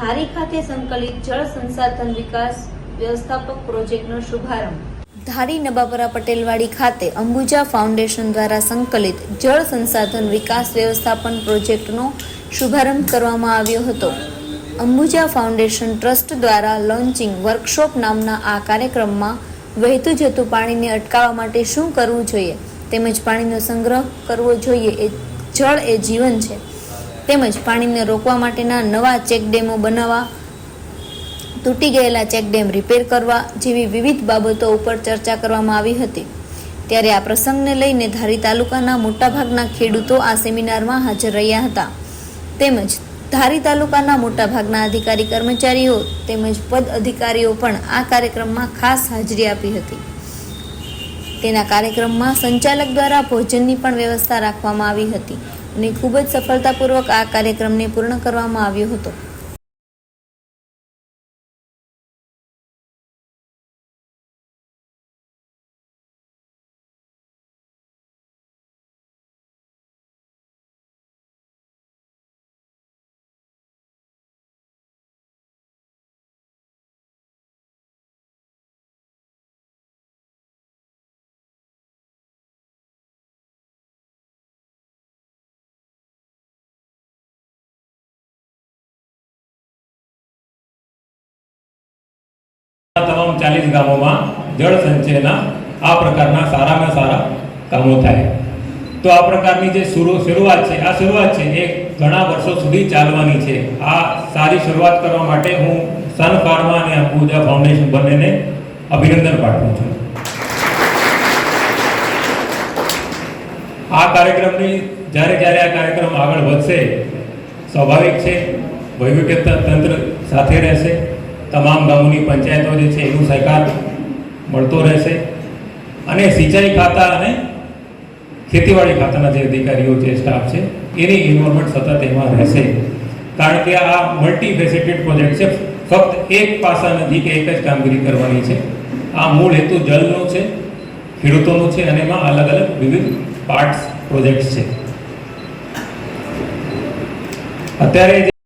ધારી ખાતે સંકલિત જળ સંસાધન વિકાસ વ્યવસ્થાપક પ્રોજેક્ટનો શુભારંભ. ધારી નબાપરા પટેલવાડી ખાતે અંબુજા ફાઉન્ડેશન દ્વારા સંકલિત જળ સંસાધન વિકાસ વ્યવસ્થાપન પ્રોજેક્ટનો શુભારંભ કરવામાં આવ્યો હતો. અંબુજા ફાઉન્ડેશન ટ્રસ્ટ દ્વારા લોન્ચિંગ વર્કશોપ નામના આ કાર્યક્રમમાં વહેતું જતું પાણીને અટકાવવા માટે શું કરવું જોઈએ, તેમજ પાણીનો સંગ્રહ કરવો જોઈએ એ જળ એ જીવન છે. તેમજ પાણીને રોકવા માટેના નવા ચેકડેમો બનાવવા, તૂટી ગયેલા ચેકડેમ રિપેર કરવા જેવી વિવિધ બાબતો ઉપર ચર્ચા કરવામાં આવી હતી. ત્યારે આ પ્રસંગને લઈને ધારી તાલુકાના મોટાભાગના ખેડૂતો આ સેમિનારમાં હાજર રહ્યા હતા. તેમજ ધારી તાલુકાના મોટાભાગના અધિકારી કર્મચારીઓ તેમજ પદ અધિકારીઓ પણ આ કાર્યક્રમમાં ખાસ હાજરી આપી હતી. તેના કાર્યક્રમમાં સંચાલક દ્વારા ભોજનની પણ વ્યવસ્થા રાખવામાં આવી હતી. અને ખૂબ જ સફળતાપૂર્વક આ કાર્યક્રમને પૂર્ણ કરવામાં આવ્યો હતો. તમામ ચાલીસ ગામોમાં જળ સંચયના આ પ્રકારના સારામાં સારા કામો થાય. તો આ પ્રકારની જે શરૂ, શરૂઆત છે, આ શરૂઆત છે એ ઘણા વર્ષો સુધી ચાલવાની છે. આ સારી શરૂઆત કરવા માટે હું સન ફાર્મા અને અંબુજા ફાઉન્ડેશન બંનેને અભિનંદન પાઠવું છું. આ કાર્યક્રમની જ્યારે જ્યારે આ કાર્યક્રમ આગળ વધશે, સ્વાભાવિક છે, વહીવટી તંત્ર સાથે રહેશે. તમામ ગામોની પંચાયતો જે છે, એનું સહકાર મળતો રહેશે. અને સિંચાઈ ખાતા અને ખેતીવાડી ખાતાના જે અધિકારીઓ, જે સ્ટાફ છે, એની ઇન્વોલ્વમેન્ટ સતત એમાં રહેશે. કારણ કે આ મલ્ટી ફેસેટેડ પ્રોજેક્ટ છે, ફક્ત એક પાસા નથી કે એક જ કામગીરી કરવાની છે. આ મૂળ હેતુ જલનો છે, ખેડૂતોનું છે, અને એમાં અલગ અલગ વિવિધ પાર્ટ્સ પ્રોજેક્ટ્સ છે. અત્યારે